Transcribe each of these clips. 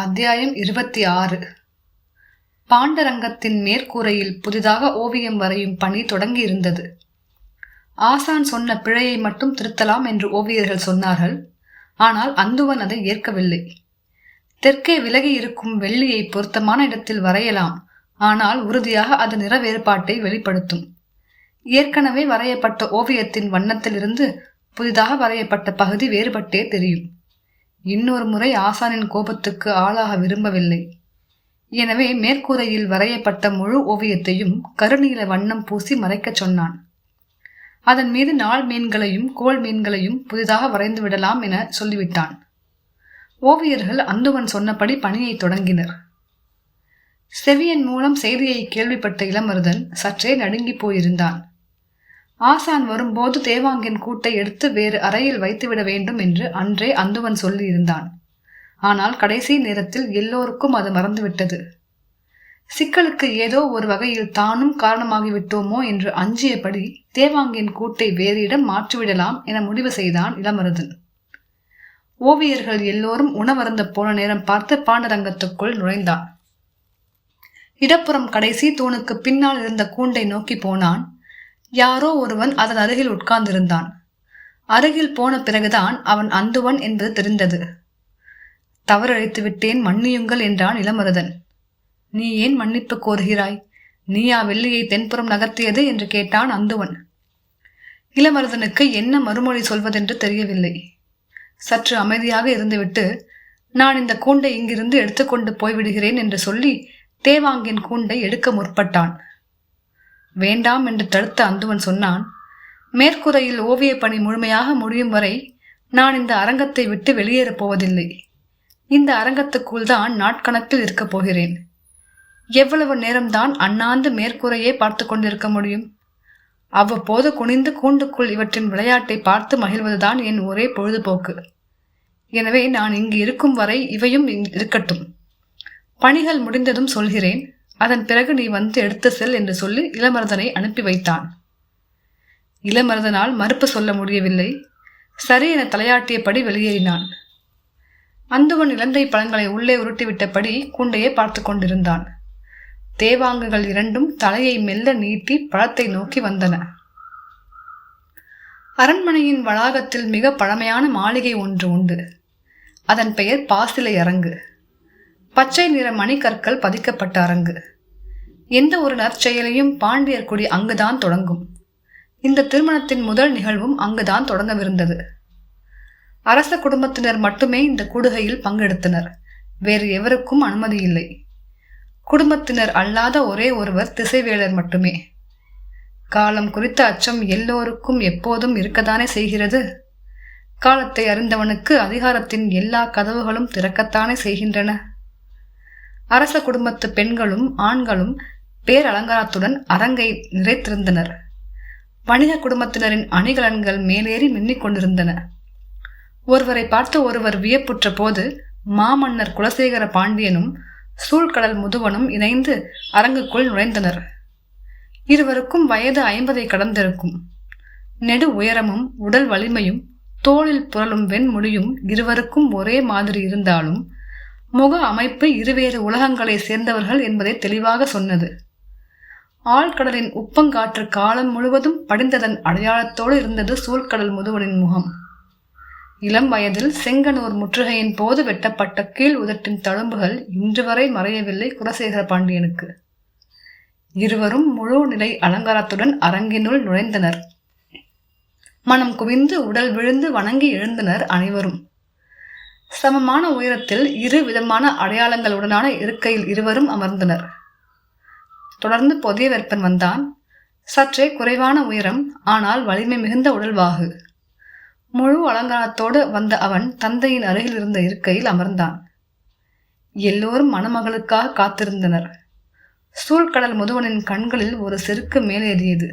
அத்தியாயம் இருபத்தி ஆறு பாண்டரங்கத்தின் மேற்கூரையில் புதிதாக ஓவியம் வரையும் பணி தொடங்கியிருந்தது. ஆசான் சொன்ன பிழையை மட்டும் திருத்தலாம் என்று ஓவியர்கள் சொன்னார்கள். ஆனால் அந்துவன் அதை ஏற்கவில்லை. தெற்கே விலகி இருக்கும் வெள்ளியை பொருத்தமான இடத்தில் வரையலாம். ஆனால் உறுதியாக அது நிற வேறுபாட்டை வெளிப்படுத்தும். ஏற்கனவே வரையப்பட்ட ஓவியத்தின் வண்ணத்திலிருந்து புதிதாக வரையப்பட்ட பகுதி வேறுபட்டே தெரியும். இன்னொரு முறை ஆசானின் கோபத்துக்கு ஆளாக விரும்பவில்லை. எனவே மேற்கூரையில் வரையப்பட்ட முழு ஓவியத்தையும் கருநீல வண்ணம் பூசி மறைக்கச் சொன்னான். அதன் மீது நாள் மீன்களையும் கோள் மீன்களையும் புதிதாக வரைந்து விடலாம் என சொல்லிவிட்டான். ஓவியர்கள் அந்துவன் சொன்னபடி பணியை தொடங்கினர். செவியன் மூலம் செய்தியை கேள்விப்பட்ட இளமருதன் சற்றே நடுங்கி போயிருந்தான். ஆசான் வரும்போது தேவாங்கின் கூட்டை எடுத்து வேறு அறையில் வைத்துவிட வேண்டும் என்று அன்றே அந்துவன் சொல்லியிருந்தான். ஆனால் கடைசி நேரத்தில் எல்லோருக்கும் அது மறந்துவிட்டது. சிக்கலுக்கு ஏதோ ஒரு வகையில் தானும் காரணமாகிவிட்டோமோ என்று அஞ்சியபடி தேவாங்கின் கூட்டை வேறு இடம் மாற்றிவிடலாம் என முடிவு செய்தான் இளமருதன். ஓவியர்கள் எல்லோரும் உணவருந்த போன நேரம் பார்த்து பாண்டரங்கத்துக்குள் நுழைந்தான். இடப்புறம் கடைசி தூணுக்கு பின்னால் இருந்த கூண்டை நோக்கி போனான். யாரோ ஒருவன் அதன் அருகில் உட்கார்ந்திருந்தான். அருகில் போன பிறகுதான் அவன் அந்துவன் என்பது தெரிந்தது. தவறழைத்து விட்டேன் மன்னியுங்கள் என்றான் இளமருதன். நீ ஏன் மன்னிப்பு கோருகிறாய்? நீயா வெள்ளியை தென்புறம் நகர்த்தியது? என்று கேட்டான் அந்துவன். இளமருதனுக்கு என்ன மறுமொழி சொல்வதென்று தெரியவில்லை. சற்று அமைதியாக இருந்துவிட்டு நான் இந்த கூண்டை இங்கிருந்து எடுத்துக்கொண்டு போய்விடுகிறேன் என்று சொல்லி தேவாங்கின் கூண்டை எடுக்க முற்பட்டான். வேண்டாம் என்று தடுத்த அந்துவன் சொன்னான் மேற்கூரையில் ஓவிய பணி முழுமையாக முடியும் வரை நான் இந்த அரங்கத்தை விட்டு வெளியேறப் போவதில்லை. இந்த அரங்கத்துக்குள் தான் நாட்கணக்கில் இருக்கப் போகிறேன். எவ்வளவு நேரம்தான் அண்ணாந்து மேற்கூரையே பார்த்து கொண்டிருக்க முடியும்? அவ்வப்போது குனிந்து கூண்டுக்குள் இவற்றின் விளையாட்டை பார்த்து மகிழ்வதுதான் என் ஒரே பொழுதுபோக்கு. எனவே நான் இங்கு இருக்கும் வரை இவையும் இருக்கட்டும். பணிகள் முடிந்ததும் சொல்கிறேன். அதன் பிறகு நீ வந்து எடுத்து செல் என்று சொல்லி இளமரதனை அனுப்பி வைத்தான். இளமரதனால் மறுப்பு சொல்ல முடியவில்லை. சரி என தலையாட்டியபடி வெளியேறினான். அந்துவன் இலந்தை பழங்களை உள்ளே உருட்டிவிட்டபடி கூண்டையே பார்த்து கொண்டிருந்தான். தேவாங்குகள் இரண்டும் தலையை மெல்ல நீட்டி பழத்தை நோக்கி வந்தன. அரண்மனையின் வளாகத்தில் மிக பழமையான மாளிகை ஒன்று உண்டு. அதன் பெயர் பாசிலை அரங்கு. பச்சை நிற மணிக்கற்கள் பதிக்கப்பட்ட அரங்கு எந்த ஒரு நற்செயலையும் பாண்டியர் குடி அங்குதான் தொடங்கும். இந்த திருமணத்தின் முதல் நிகழ்வும் அங்குதான் தொடங்கவிருந்தது. அரச குடும்பத்தினர் மட்டுமே இந்த கூடுகையில் பங்கெடுத்தனர். வேறு எவருக்கும் அனுமதி இல்லை. குடும்பத்தினர் அல்லாத ஒரே ஒருவர் திசைவேளர் மட்டுமே. காலம் குறித்த அச்சம் எல்லோருக்கும் எப்போதும் இருக்கத்தானே செய்கிறது? காலத்தை அறிந்தவனுக்கு அதிகாரத்தின் எல்லா கதவுகளும் திறக்கத்தானே செய்கின்றன? அரச குடும்பத்து பெண்களும் ஆண்களும் பேரலங்காரத்துடன் அரங்கை நிறைத்திருந்தனர். வணிக குடும்பத்தினரின் அணிகலன்கள் மேலேறி மின்னிக் கொண்டிருந்தன. ஒருவரை பார்த்து ஒருவர் வியப்புற்ற போது மாமன்னர் குலசேகர பாண்டியனும் சூழ்கடல் முதுவனும் இணைந்து அரங்குக்குள் நுழைந்தனர். இருவருக்கும் வயது ஐம்பதை கடந்திருக்கும். நெடு உயரமும் உடல் வலிமையும் தோளில் புரளும் வெண்முடியும் இருவருக்கும் ஒரே மாதிரி இருந்தாலும் முக அமைப்பு இருவேறு உலகங்களை சேர்ந்தவர்கள் என்பதை தெளிவாக சொன்னது. ஆழ்கடலின் உப்பங்காற்று காலம் முழுவதும் படிந்ததன் அடையாளத்தோடு இருந்தது சூழ்கடல் முதுவனின் முகம். இளம் வயதில் செங்கனூர் முற்றுகையின் போது வெட்டப்பட்ட கீழ் உதட்டின் தழும்புகள் இன்று வரை மறையவில்லை குலசேகர பாண்டியனுக்கு. இருவரும் முழு நிலை அலங்காரத்துடன் அரங்கினுள் நுழைந்தனர். மனம் குவிந்து உடல் விழுந்து வணங்கி எழுந்தனர் அனைவரும். சமமான உயரத்தில் இரு விதமான அடையாளங்களுடனான இருக்கையில் இருவரும் அமர்ந்தனர். தொடர்ந்து புதிய வெப்பன் வந்தான். சற்றே குறைவான உயரம் ஆனால் வலிமை மிகுந்த உடல்வாகு. முழு அலங்காரத்தோடு வந்த அவன் தந்தையின் அருகில் இருந்த இருக்கையில் அமர்ந்தான். எல்லோரும் மணமகளுக்காக காத்திருந்தனர். சூழ்கடல் முதுவனின் கண்களில் ஒரு செருக்கு மேலேறியது.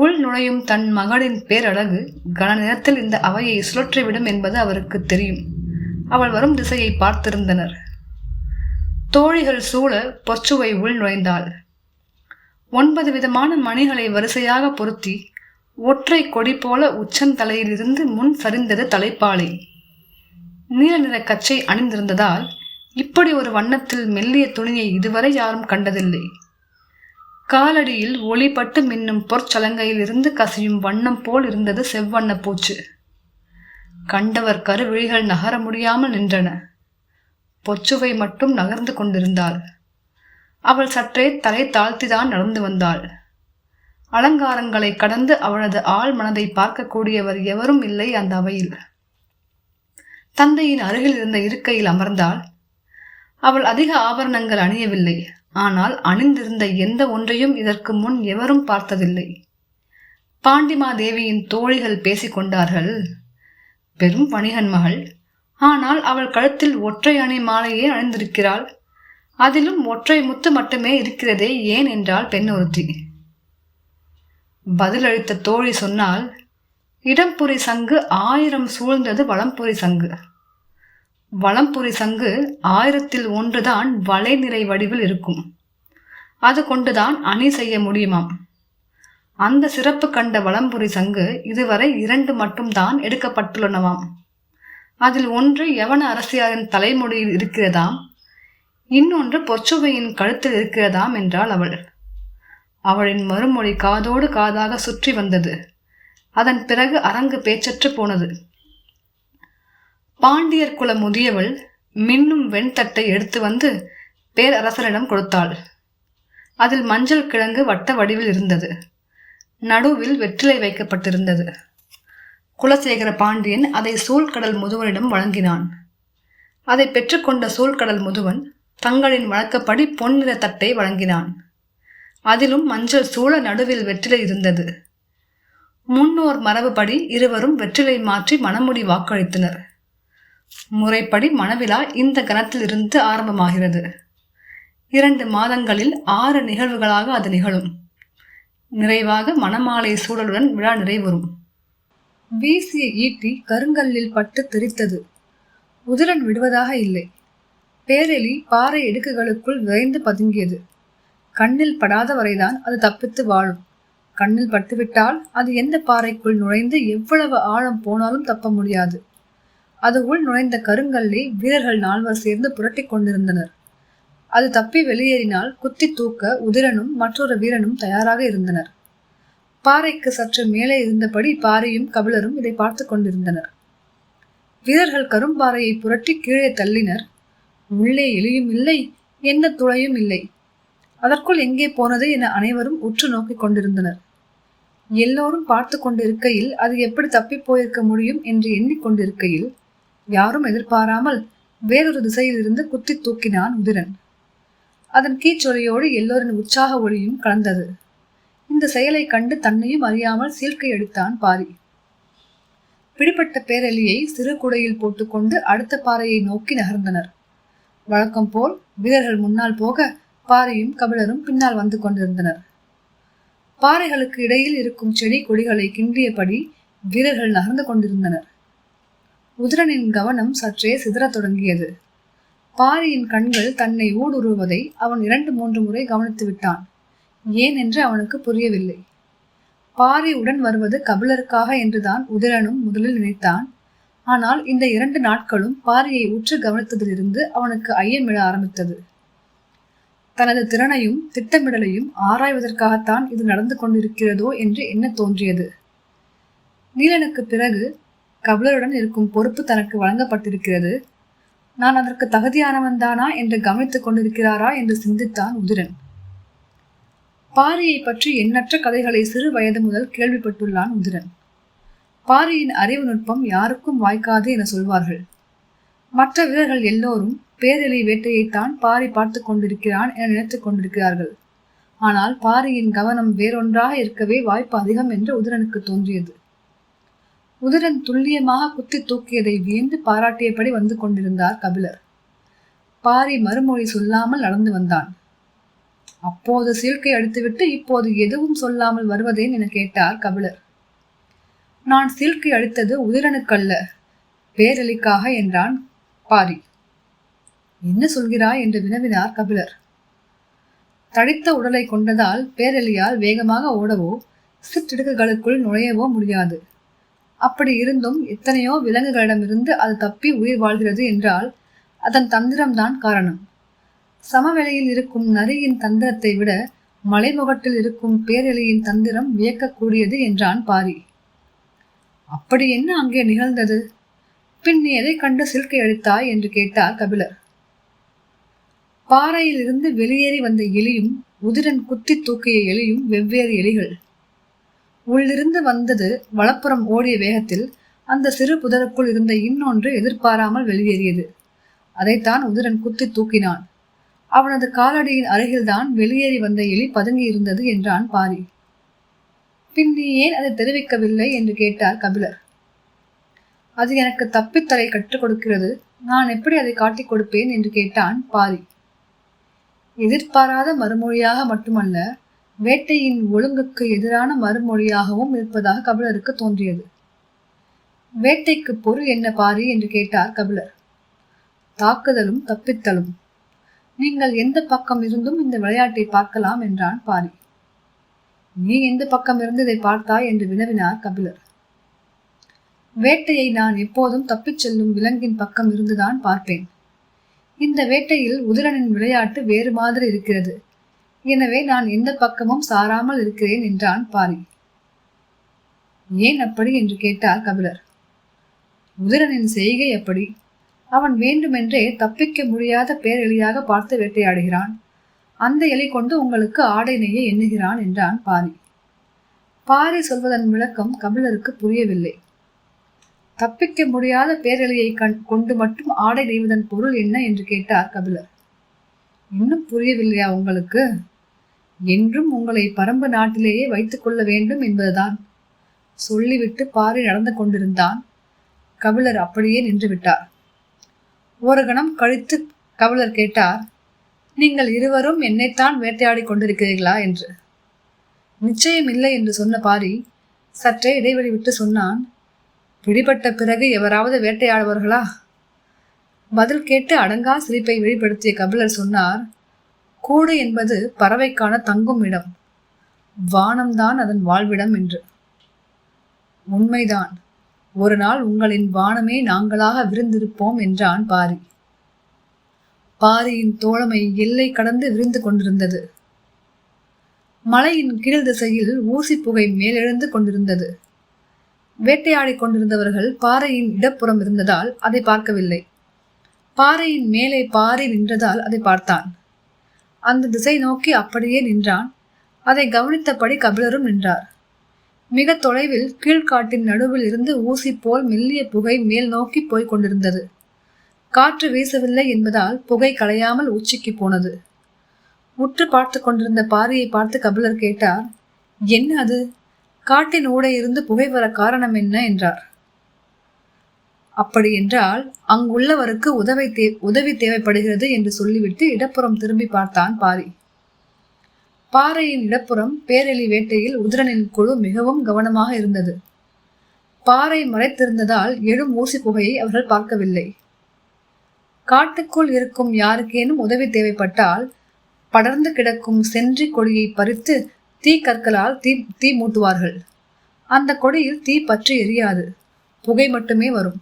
உள் நுழையும் தன் மகளின் பேரழகு கன நேரத்தில் இந்த அவையை சுழற்றிவிடும் என்பது அவருக்கு தெரியும். அவள் வரும் திசையை பார்த்திருந்தனர். தோழிகள் சூழ பொச்சுவை உள் நுழைந்தாள். ஒன்பது விதமான மணிகளை வரிசையாக பொருத்தி ஒற்றை கொடி போல உச்சந்தலையிலிருந்து முன் சரிந்தது தலைப்பாளை நீல நிற கச்சை அணிந்திருந்ததால் இப்படி ஒரு வண்ணத்தில் மெல்லிய துணியை இதுவரை யாரும் கண்டதில்லை. காலடியில் ஒளிப்பட்டு மின்னும் பொற்சலங்கையில் இருந்து கசியும் வண்ணம் போல் இருந்தது செவ்வண்ண பூச்சு. கண்டவர் கருவிழிகள் நகர முடியாமல் நின்றன. பொச்சுவை மட்டும் நகர்ந்து கொண்டிருந்தாள். அவள் சற்றே தலை தாழ்த்திதான் நடந்து வந்தாள். அலங்காரங்களை கடந்து அவளது ஆள் மனதை பார்க்கக்கூடியவர் எவரும் இல்லை அந்த அவையில். தந்தையின் அருகில் இருந்த இருக்கையில் அமர்ந்தாள். அவள் அதிக ஆபரணங்கள் அணியவில்லை. ஆனால் அணிந்திருந்த எந்த ஒன்றையும் இதற்கு முன் எவரும் பார்த்ததில்லை. பாண்டிமாதேவியின் தோழிகள் பேசிக்கொண்டார்கள் பெரும் வணிகன் மகள் ஆனால் அவள் கழுத்தில் ஒற்றை அணி மாலையே அணிந்திருக்கிறாள். அதிலும் ஒற்றை முத்து மட்டுமே இருக்கிறதே ஏன்? என்றால் பெண் ஒருத்தி பதிலளித்த தோழி சொன்னால் இடம்புரி சங்கு ஆயிரம் சூழ்ந்தது வளம்புரி சங்கு. வளம்புரி சங்கு ஆயிரத்தில் ஒன்றுதான் வளைநிறை வடிவில் இருக்கும். அது கொண்டுதான் அணி செய்ய முடியுமாம். அந்த சிறப்பு கண்ட வளம்புரி சங்கு இதுவரை இரண்டு மட்டும்தான் எடுக்கப்பட்டுள்ளனவாம். அதில் ஒன்று யவன அரசியாரின் தலைமுடியில் இருக்கிறதாம். இன்னொன்று பொச்சுவையின் கழுத்தில் இருக்கிறதாம் என்றாள் அவள். அவளின் மறுமொழி காதோடு காதாக சுற்றி வந்தது. அதன் பிறகு அரங்கு பேச்சற்று போனது. பாண்டியர் குல முதியவள் மின்னும் வெண்தட்டை எடுத்து வந்து பேரரசரிடம் கொடுத்தாள். அதில் மஞ்சள் கிழங்கு வட்ட வடிவில் இருந்தது. நடுவில் வெற்றிலை வைக்கப்பட்டிருந்தது. குலசேகர பாண்டியன் அதை சூழ்கடல் முதுவனிடம் வழங்கினான். அதை பெற்றுக்கொண்ட சூழ்கடல் முதுவன் தங்களின் வழக்கப்படி பொன்னிற தட்டை வழங்கினான். அதிலும் மஞ்சள் சூழ நடுவில் வெற்றிலை இருந்தது. முன்னோர் மரபுபடி இருவரும் வெற்றிலை மாற்றி மணமுடி வாக்களித்தனர். முறைப்படி மணவிழா இந்த கணத்திலிருந்து ஆரம்பமாகிறது. இரண்டு மாதங்களில் ஆறு நிகழ்வுகளாக அது நிகழும். நிறைவாக மணமாலை சூழலுடன் விழா நிறைவுறும். வீசிய ஈட்டி கருங்கல்லில் பட்டு தெரித்தது. உதிரன் விடுவதாக இல்லை. பேரெலி பாறை இடுக்குகளுக்குள் விரைந்து பதுங்கியது. கண்ணில் படாத வரைதான் அது தப்பித்து வாழும். கண்ணில் பட்டுவிட்டால் அது எந்த பாறைக்குள் நுழைந்து எவ்வளவு ஆழம் போனாலும் தப்ப முடியாது. அது உள் நுழைந்த கருங்கல்லை வீரர்கள் நால்வர் சேர்ந்து புரட்டி கொண்டிருந்தனர். அது தப்பி வெளியேறினால் குத்தி தூக்க உதிரனும் மற்றொரு வீரனும் தயாராக இருந்தனர். பாறைக்கு சற்று மேலே இருந்தபடி பாறையும் கபிலரும் இதை பார்த்து கொண்டிருந்தனர். வீரர்கள் கரும்பாறையை புரட்டி கீழே தள்ளினர். உள்ளே எலியும் இல்லை என்ன துளையும் இல்லை. அதற்குள் எங்கே போனது என அனைவரும் உற்று நோக்கிக் கொண்டிருந்தனர். எல்லோரும் பார்த்து கொண்டிருக்கையில் அது எப்படி தப்பி போயிருக்க முடியும் என்று எண்ணிக்கொண்டிருக்கையில் யாரும் எதிர்பாராமல் வேறொரு திசையில் இருந்து குத்தி தூக்கினான் உதிரன். அதன் கீச்சொலியோடு எல்லோரின் உற்சாக ஒளியும் கலந்தது. இந்த செயலை கண்டு தன்னையும் அறியாமல் சீழ்க்கை எடுத்தான் பாரி. பிடிப்பட்ட பேரலியை சிறு குடையில் போட்டுக்கொண்டு அடுத்த பாறையை நோக்கி நகர்ந்தனர். வழக்கம் போல் வீரர்கள் முன்னால் போக பாரியும் கபிலரும் பின்னால் வந்து கொண்டிருந்தனர். பாறைகளுக்கு இடையில் இருக்கும் செடி கொடிகளை கிண்டியபடி வீரர்கள் நகர்ந்து கொண்டிருந்தனர். உதிரனின் கவனம் சற்றே சிதறத் தொடங்கியது. பாரியின் கண்கள் தன்னை ஊடுருவதை அவன் இரண்டு மூன்று முறை கவனித்து விட்டான். ஏன் என்று அவனுக்கு புரியவில்லை. பாரி உடன் வருவது கபிலருக்காக என்றுதான் உதிரனும் முதலில் நினைத்தான். ஆனால் இந்த இரண்டு நாட்களும் பாரியை உற்று கவனித்ததிலிருந்து அவனுக்கு ஐயம் விழ ஆரம்பித்தது. தனது திறனையும் திட்டமிடலையும் ஆராய்வதற்காகத்தான் இது நடந்து கொண்டிருக்கிறதோ என்று என்ன தோன்றியது. நீலனுக்கு பிறகு கபிலருடன் இருக்கும் பொறுப்பு தனக்கு வழங்கப்பட்டிருக்கிறது. நான் அதற்கு தகுதியானவன் தானா என்று கவனித்துக் கொண்டிருக்கிறாரா என்று சிந்தித்தான் உதிரன். பாரியை பற்றி எண்ணற்ற கதைகளை சிறு வயது முதல் கேள்விப்பட்டுள்ளான் உதிரன். பாரியின் அறிவு நுட்பம் யாருக்கும் வாய்க்காது என சொல்வார்கள். மற்ற வீரர்கள் எல்லோரும் பேரெலி வேட்டையைத்தான் பாரி பார்த்து கொண்டிருக்கிறான் என நினைத்துக் கொண்டிருக்கிறார்கள். ஆனால் பாரியின் கவனம் வேறொன்றாக இருக்கவே வாய்ப்பு அதிகம் என்று உதிரனுக்கு தோன்றியது. உதிரன் துல்லியமாக குத்தி தூக்கியதை வியந்து பாராட்டியபடி வந்து கொண்டிருந்தார் கபிலர். பாரி மறுமொழி சொல்லாமல் நடந்து வந்தான். அப்போது சீழ்க்கை அடித்துவிட்டு இப்போது எதுவும் சொல்லாமல் வருவதேன் என கேட்டார் கபிலர். நான் சீழ்க்கை அடித்தது உதிரனுக்கல்ல பேரலிக்காக என்றான் பாரி. என்ன சொல்கிறாய் என்று வினவினார் கபிலர். தடித்த உடலை கொண்டதால் பேரலியால் வேகமாக ஓடவோ சிற்றிடுக்குகளுக்குள் நுழையவோ முடியாது. அப்படி இருந்தும் எத்தனையோ விலங்குகளிடமிருந்து அது தப்பி உயிர் வாழ்கிறது என்றால் அதன் தந்திரம்தான் காரணம். சமவெளியில் இருக்கும் நரியின் தந்திரத்தை விட மலைமுகட்டில் இருக்கும் பேரெலியின் தந்திரம் வியக்கக்கூடியது என்றான் பாரி. அப்படி என்ன அங்கே நிகழ்ந்தது? பின் நீ எதை கண்டு சில்கை அடித்தாய் என்று கேட்டார் கபிலர். பாறையில் இருந்து வெளியேறி வந்த எலியும் உதிரன் குத்தி தூக்கிய எலியும் வெவ்வேறு எலிகள். உள்ளிருந்து வந்தது வலப்புறம் ஓடிய வேகத்தில் அந்த சிறு புதருக்குள் இருந்த இன்னொன்று எதிர்பாராமல் வெளியேறியது. அதைத்தான் உதிரன் குத்தி தூக்கினான். அவனது காலடியின் அருகில்தான் வெளியேறி வந்த எலி பதுங்கி இருந்தது என்றான் பாரி. பின் நீ ஏன் அதை தெரிவிக்கவில்லை என்று கேட்டார் கபிலர். அது எனக்கு தப்பித்தலை கற்றுக் கொடுக்கிறது. நான் எப்படி அதை காட்டிக் கொடுப்பேன் என்று கேட்டான் பாரி. எதிர்பாராத மறுமொழியாக மட்டுமல்ல வேட்டையின் ஒழுங்குக்கு எதிரான மறுமொழியாகவும் இருப்பதாக கபிலருக்கு தோன்றியது. வேட்டைக்கு பொருள் என்ன பாரி என்று கேட்டார் கபிலர். தாக்குதலும் தப்பித்தலும். நீங்கள் எந்த பக்கம் இருந்தும் இந்த விளையாட்டை பார்க்கலாம் என்றான் பாரி. நீ எந்த பக்கம் இருந்து இதை பார்த்தாய் என்று வினவினார் கபிலர். வேட்டையை நான் எப்போதும் தப்பிச் செல்லும் விலங்கின் பக்கம் இருந்துதான் பார்ப்பேன். இந்த வேட்டையில் உதிரனின் விளையாட்டு வேறு மாதிரி இருக்கிறது. எனவே நான் எந்த பக்கமும் சாராமல் இருக்கிறேன் என்றான் பாரி. ஏன் அப்படி என்று கேட்டார் கபிலர். உதிரனின் செய்கை அப்படி. அவன் வேண்டுமென்றே தப்பிக்க முடியாத பேரெளியாக பார்த்து வேட்டையாடுகிறான். அந்த எலி கொண்டு உங்களுக்கு ஆடை நெய்ய எண்ணுகிறான் என்றான் பாரி. பாரி சொல்வதன் விளக்கம் கபிலருக்கு புரியவில்லை. தப்பிக்க முடியாத பேரெலியை கண் கொண்டு மட்டும் ஆடை நெய்வதன் பொருள் என்ன என்று கேட்டார் கபிலர். இன்னும் புரியவில்லையா உங்களுக்கு? என்றும் உங்களை பரம்பு நாட்டிலேயே வைத்துக் கொள்ள வேண்டும் என்பதுதான். சொல்லிவிட்டு பாரி நடந்து கொண்டிருந்தான். கபிலர் அப்படியே நின்று விட்டார். ஒரு கணம் கழித்து கபிலர் கேட்டார் நீங்கள் இருவரும் என்னைத்தான் வேட்டையாடி கொண்டிருக்கிறீர்களா? என்று. நிச்சயம் இல்லை என்று சொன்ன பாரி சற்றே இடைவெளி விட்டு சொன்னான் பிடிபட்ட பிறகு எவராவது வேட்டையாடுவார்களா? பதில் கேட்டு அடங்கா சிரிப்பை வெளிப்படுத்திய கபிலர் சொன்னார் கூடு என்பது பறவைக்கான தங்கும் இடம். வானம்தான் அதன் வாழ்விடம் என்று. உண்மைதான். ஒரு நாள் உங்களின் வானமே நாங்களாக விருந்திருப்போம் என்றான் பாரி. பாரியின் தோழமை எல்லை கடந்து விரிந்து கொண்டிருந்தது. மலையின் கீழ் திசையில் ஊசி புகை மேலெழுந்து கொண்டிருந்தது. வேட்டையாடிக் கொண்டிருந்தவர்கள் பாறையின் இடப்புறம் இருந்ததால் அதை பார்க்கவில்லை. பாறையின் மேலே பாரி நின்றதால் அதை பார்த்தான். அந்த திசை நோக்கி அப்படியே நின்றான். அதை கவனித்தபடி கபிலரும் நின்றார். மிக தொலைவில் கீழ்காட்டின் நடுவில் இருந்து ஊசி போல் மெல்லிய புகை மேல் நோக்கி போய்க் கொண்டிருந்தது. காற்று வீசவில்லை என்பதால் புகை கலையாமல் உச்சிக்கு போனது. உற்று பார்த்து கொண்டிருந்த பாரியை பார்த்து கபிலர் கேட்டார் என்ன அது? காட்டின் ஊடே இருந்து புகை வர காரணம் என்ன? என்றார். அப்படி என்றால் அங்குள்ளவருக்கு உதவி தே உதவி தேவைப்படுகிறது என்று சொல்லிவிட்டு இடப்புறம் திரும்பி பார்த்தான் பாரி. பாறையின் இடப்புறம் பேரெலி வேட்டையில் உதிரனின் குழு மிகவும் கவனமாக இருந்தது. பாறை மறைத்திருந்ததால் எழும் ஊசி புகையை அவர்கள் பார்க்கவில்லை. காட்டுக்குள் இருக்கும் யாருக்கேனும் உதவி தேவைப்பட்டால் படர்ந்து கிடக்கும் சென்றி கொடியை பறித்து தீ கற்களால் தீ தீ மூட்டுவார்கள். அந்த கொடியில் தீ பற்றி எரியாது. புகை மட்டுமே வரும்.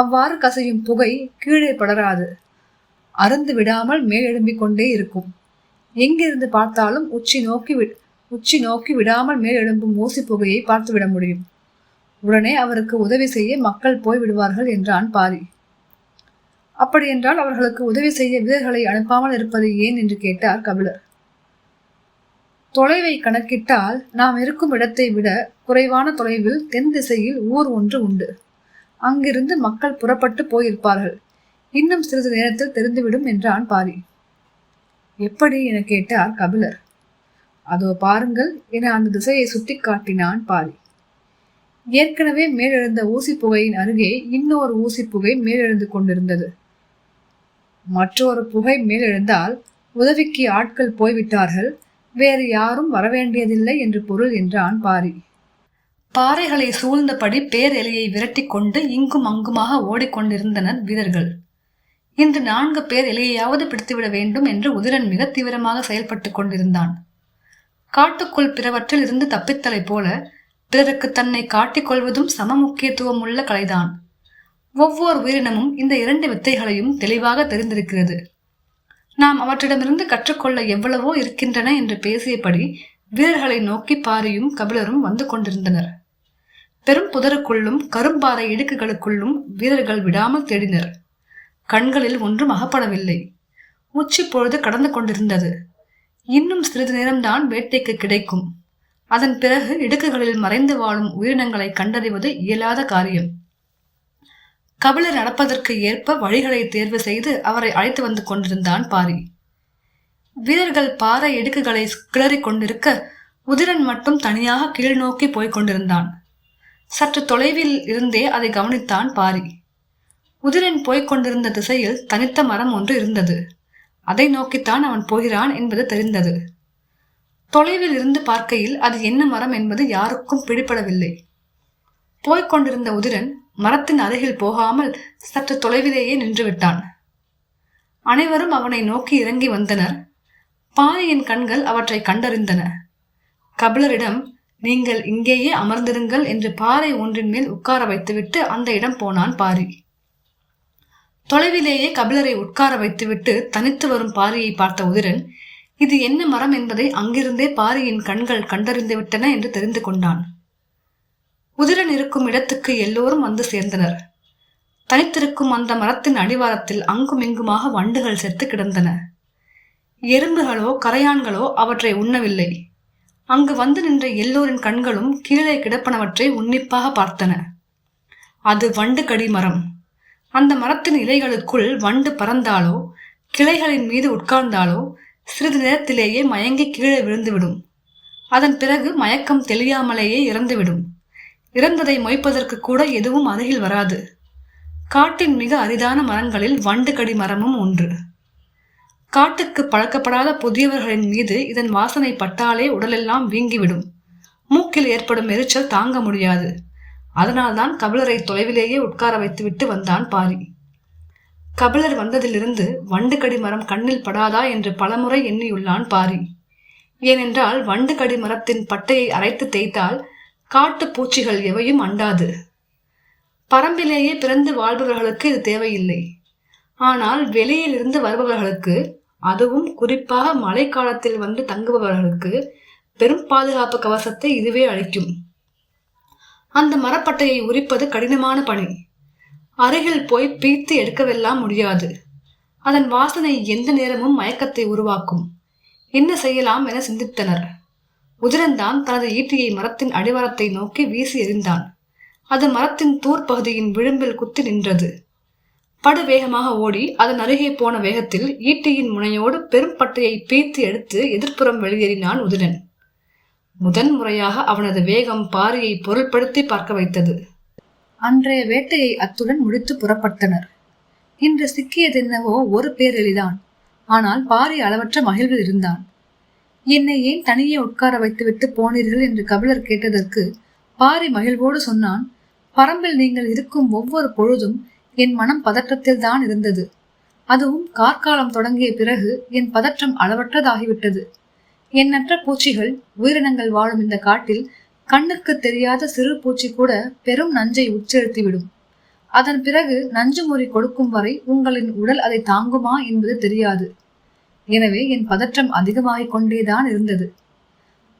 அவ்வாறு கசையும் புகை கீழே படராது. அருந்து விடாமல் மேலெழும்பிக் கொண்டே இருக்கும். எங்கிருந்து பார்த்தாலும் உச்சி நோக்கி உச்சி நோக்கி விடாமல் மேலெழும்பும் ஊசி புகையை பார்த்துவிட முடியும். உடனே அவருக்கு உதவி செய்ய மக்கள் போய் விடுவார்கள் என்றான் பாரி. அப்படியென்றால் அவர்களுக்கு உதவி செய்ய வீரர்களை அனுப்பாமல் இருப்பது ஏன் என்று கேட்டார் கபிலர். தொலைவை கணக்கிட்டால் நாம் இருக்கும் இடத்தை விட குறைவான தொலைவில் தென் திசையில் ஊர் ஒன்று உண்டு. அங்கிருந்து மக்கள் புறப்பட்டு போயிருப்பார்கள். இன்னும் சிறிது நேரத்தில் தெரிந்துவிடும் என்றான் பாரி. எப்படி? என கேட்டார் கபிலர். அதோ பாருங்கள் என அந்த திசையை சுட்டி காட்டினான் பாரி. ஏற்கனவே மேலெழுந்த ஊசி புகையின் அருகே இன்னொரு ஊசி புகை மேலெழுந்து கொண்டிருந்தது. மற்றொரு புகை மேலெழுந்தால் உதவிக்கு ஆட்கள் போய்விட்டார்கள். வேறு யாரும் வரவேண்டியதில்லை என்று பொருள் என்றான் பாரி. பாறைகளை சூழ்ந்தபடி பேரெலியை விரட்டி கொண்டு இங்கும் அங்குமாக ஓடிக்கொண்டிருந்தனர் வீரர்கள். இன்று நான்கு பேர் எலியையாவது பிடித்துவிட வேண்டும் என்று உதிரன் மிக தீவிரமாக செயல்பட்டு கொண்டிருந்தான். காட்டுக்குள் பிறவற்றில் இருந்து தப்பித்தலை போல பிறருக்கு தன்னை காட்டிக் கொள்வதும் சம முக்கியத்துவம் உள்ள கலைதான். ஒவ்வொரு உயிரினமும் இந்த இரண்டு வித்தைகளையும் தெளிவாக தெரிந்திருக்கிறது. நாம் அவற்றிடமிருந்து கற்றுக்கொள்ள எவ்வளவோ இருக்கின்றன என்று பேசியபடி வீரர்களை நோக்கி பாரியும் கபிலரும் வந்து கொண்டிருந்தனர். பெரும் புதருக்குள்ளும் கரும்பாறை இடுக்குகளுக்குள்ளும் வீரர்கள் விடாமல் தேடினர். கண்களில் ஒன்றும் அகப்படவில்லை. உச்சி பொழுது கடந்து கொண்டிருந்தது. இன்னும் சிறிது நேரம்தான் வேட்டைக்கு கிடைக்கும். அதன் பிறகு இடுக்குகளில் மறைந்து வாழும் உயிரினங்களை கண்டறிவது இயலாத காரியம். கபிலர் நடப்பதற்கு ஏற்ப வழிகளை தேர்வு செய்து அவரை அழைத்து வந்து கொண்டிருந்தான் பாரி. வீரர்கள் பாறை இடுக்குகளை கிளறி கொண்டிருக்க உதிரன் மட்டும் தனியாக கீழ் நோக்கி போய்க் கொண்டிருந்தான். சற்று தொலைவில் இருந்தே அதை கவனித்தான் பாரி. உதிரன் போய்க் கொண்டிருந்த திசையில் தனித்த மரம் ஒன்று இருந்தது. அதை நோக்கித்தான் அவன் போகிறான் என்பது தெரிந்தது. தொலைவில் இருந்து பார்க்கையில் அது என்ன மரம் என்பது யாருக்கும் பிடிபடவில்லை. போய்க் கொண்டிருந்த உதிரன் மரத்தின் அருகில் போகாமல் சற்று தொலைவிலேயே நின்றுவிட்டான். அனைவரும் அவனை நோக்கி இறங்கி வந்தனர். பாரியின் கண்கள் அவற்றை கண்டறிந்தன. கபிலரிடம் நீங்கள் இங்கேயே அமர்ந்திருங்கள் என்று பாறை ஒன்றின் மேல் உட்கார வைத்துவிட்டு அந்த இடம் போனான் பாரி. தொலைவிலேயே கபிலரை உட்கார வைத்துவிட்டு தனித்து வரும் பாரியை பார்த்த உதிரன் இது என்ன மரம் என்பதை அங்கிருந்தே பாரியின் கண்கள் கண்டறிந்து விட்டன என்று தெரிந்து கொண்டான். உதிரன் இருக்கும் இடத்துக்கு எல்லோரும் வந்து சேர்ந்தனர். தனித்திருக்கும் அந்த மரத்தின் அடிவாரத்தில் அங்கும் இங்குமாக வண்டுகள் செத்து கிடந்தன. எறும்புகளோ கரையான்களோ அவற்றை உண்ணவில்லை. அங்கு வந்து நின்ற எல்லோரின் கண்களும் கீழே கிடப்பனவற்றை உன்னிப்பாக பார்த்தன. அது வண்டு கடி மரம் அந்த மரத்தின் இலைகளுக்குள் வண்டு பறந்தாலோ கிளைகளின் மீது உட்கார்ந்தாலோ சிறிது நேரத்திலேயே மயங்கி கீழே விழுந்துவிடும். அதன் பிறகு மயக்கம் தெளியாமலேயே இறந்துவிடும். இறந்ததை மொய்ப்பதற்கு கூட எதுவும் அருகில் வராது. காட்டின் மிக அரிதான மரங்களில் வண்டு கடி மரமும் ஒன்று. காட்டுக்கு பழக்கப்படாத புதியவர்களின் மீது இதன் வாசனை பட்டாலே உடலெல்லாம் வீங்கிவிடும். மூக்கில் ஏற்படும் எரிச்சல் தாங்க முடியாது. அதனால்தான் கபிலரை தொலைவிலேயே உட்கார வைத்துவிட்டு வந்தான் பாரி. கபிலர் வந்ததிலிருந்து வண்டு மரம் கண்ணில் படாதா என்று பலமுறை எண்ணியுள்ளான் பாரி. ஏனென்றால் வண்டு மரத்தின் பட்டையை அரைத்து தேய்த்தால் காட்டு பூச்சிகள் எவையும் அண்டாது. பரம்பிலேயே பிறந்து வாழ்பவர்களுக்கு இது தேவையில்லை. ஆனால் வெளியில் இருந்து வருபவர்களுக்கு அதுவும் குறிப்பாக மழைக்காலத்தில் வந்து தங்குபவர்களுக்கு பெரும் பாதுகாப்பு கவசத்தை இதுவே அளிக்கும். அந்த மரப்பட்டையை உரிப்பது கடினமான பணி. அருகில் போய் பீத்து எடுக்கவெல்லாம் முடியாது. அதன் வாசனை எந்த நேரமும் மயக்கத்தை உருவாக்கும். என்ன செய்யலாம் என சிந்தித்தனர். உதிரன்தான் தனது ஈட்டியை மரத்தின் அடிவாரத்தை நோக்கி வீசி எறிந்தான். அது மரத்தின் தூர் பகுதியின் விளிம்பில் குத்தி நின்றது. படு வேகமாக ஓடி அதன் அருகே போன வேகத்தில் ஈட்டியின் முனையோடு பெரும் பட்டையை பீத்து எடுத்து எதிர்ப்புறம் வெளியேறினான் உதிரன் முதன் முறையாக அவனது வேகம் பாரியை பொருள்படுத்தி பார்க்க வைத்தது. அன்றைய வேட்டையை அத்துடன் முடித்து புறப்பட்டனர். இன்று சிக்கியதென்னவோ ஒரு பேரெளிதான் ஆனால் பாரி அளவற்ற மகிழ்வில் இருந்தான். என்னை ஏன் தனியே உட்கார வைத்துவிட்டு போனீர்கள் என்று கபிலர் கேட்டதற்கு பாரி மகிழ்வோடு சொன்னான் பரம்பில் நீங்கள் இருக்கும் ஒவ்வொரு பொழுதும் என் மனம் பதற்றத்தில் தான் இருந்தது. அதுவும் கார்காலம் தொடங்கிய பிறகு என் பதற்றம் அளவற்றதாகிவிட்டது. எண்ணற்ற பூச்சிகள் உயிரினங்கள் வாழும் இந்த காட்டில் கண்ணுக்கு தெரியாத சிறு பூச்சி கூட பெரும் நஞ்சை உச்சரித்துவிடும் அதன் பிறகு நஞ்சு முறி கொடுக்கும் வரை உங்களின் உடல் அதை தாங்குமா என்பது தெரியாது. எனவே என் பதற்றம் அதிகமாகிக் கொண்டேதான் இருந்தது.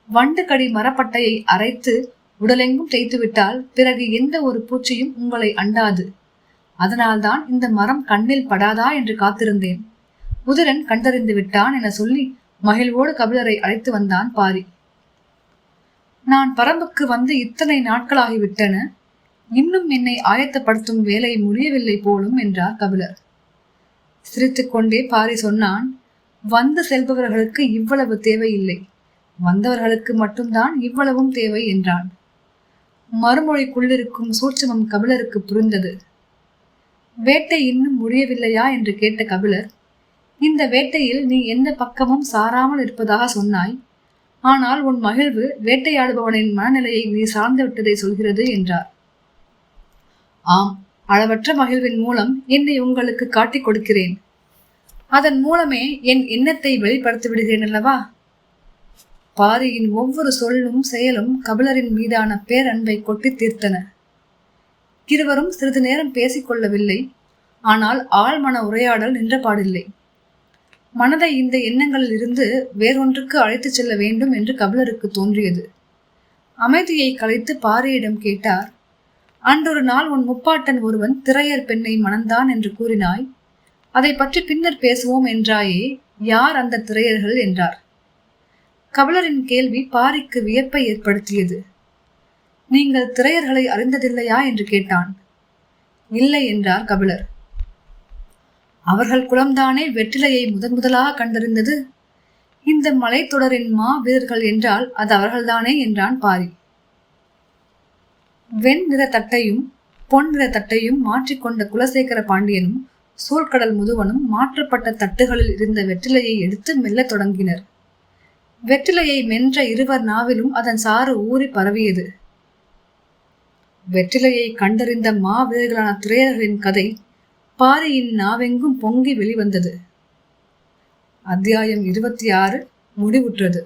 வண்டுக்கடி மரப்பட்டையை அரைத்து உடலெங்கும் தேய்த்துவிட்டால் பிறகு எந்த ஒரு பூச்சியும் உங்களை அண்டாது. அதனால்தான் இந்த மரம் கண்ணில் படாதா என்று காத்திருந்தேன். உதிரன் கண்டறிந்து விட்டான் என சொல்லி மகிழ்வோடு கபிலரை அழைத்து வந்தான் பாரி. நான் பரம்புக்கு வந்து இத்தனை நாட்களாகிவிட்டன இன்னும் என்னை ஆயத்தப்படுத்தும் வேலை முடியவில்லை போலும் என்றார் கபிலர். சிரித்துக்கொண்டே பாரி சொன்னான் வந்து செல்பவர்களுக்கு இவ்வளவு தேவையில்லை. வந்தவர்களுக்கு மட்டும்தான் இவ்வளவும் தேவை என்றான். மறுமொழிக்குள்ளிருக்கும் சூட்சமம் கபிலருக்கு புரிந்தது. வேட்டை இன்னும் முடியவில்லையா என்று கேட்ட கபிலர் இந்த வேட்டையில் நீ எந்த பக்கமும் சாராமல் இருப்பதாக சொன்னாய். ஆனால் உன் மகிழ்வு வேட்டையாடுபவனின் மனநிலையை நீ சார்ந்து விட்டதை சொல்கிறது என்றார். ஆம் அளவற்ற மகிழ்வின் மூலம் என்னை உங்களுக்கு காட்டிக் கொடுக்கிறேன். அதன் மூலமே என் எண்ணத்தை வெளிப்படுத்தி விடுகிறேன் அல்லவா? பாரியின் ஒவ்வொரு சொல்லும் செயலும் கபிலரின் மீதான பேரன்பை கொட்டி தீர்த்தன. இருவரும் சிறிது நேரம் பேசிக்கொள்ளவில்லை. ஆனால் ஆழ்மன உரையாடல் நின்றபாடில்லை. மனதை இந்த எண்ணங்களில் இருந்து வேறொன்றுக்கு அழைத்துச் செல்ல வேண்டும் என்று கபிலருக்கு தோன்றியது. அமைதியை கலைத்து பாரியிடம் கேட்டார் அன்றொரு நாள் உன் முப்பாட்டன் ஒருவன் திரையர் பெண்ணை மணந்தான் என்று கூறினாய். அதை பற்றி பின்னர் பேசுவோம் என்றாயே யார் அந்த திரையர்கள்? என்றார். கபிலரின் கேள்வி பாரிக்கு வியப்பை ஏற்படுத்தியது. நீங்கள் திரையர்களை அறிந்ததில்லையா என்று கேட்டான். இல்லை என்றார் கபிலர். அவர்கள் குளம்தானே வெற்றிலையை முதன் முதலாக கண்டறிந்தது? இந்த மலைத்தொடரின் மா வீரர்கள் என்றால் அது அவர்கள்தானே என்றான் பாரி. வெண் நிற தட்டையும் பொன் நிற தட்டையும் மாற்றிக்கொண்ட குலசேகர பாண்டியனும் சூழ்கடல் முதுவனும் மாற்றப்பட்ட தட்டுகளில் இருந்த வெற்றிலையை எடுத்து மெல்லத் தொடங்கினர். வெற்றிலையை மென்ற இருவர் நாவிலும் அதன் சாறு ஊறி பரவியது. வெற்றிலையை கண்டறிந்த மாவீரர்களான திரையர்களின் கதை பாரியின் நாவெங்கும் பொங்கி வெளிவந்தது. அத்தியாயம் இருபத்தி ஆறு முடிவுற்றது.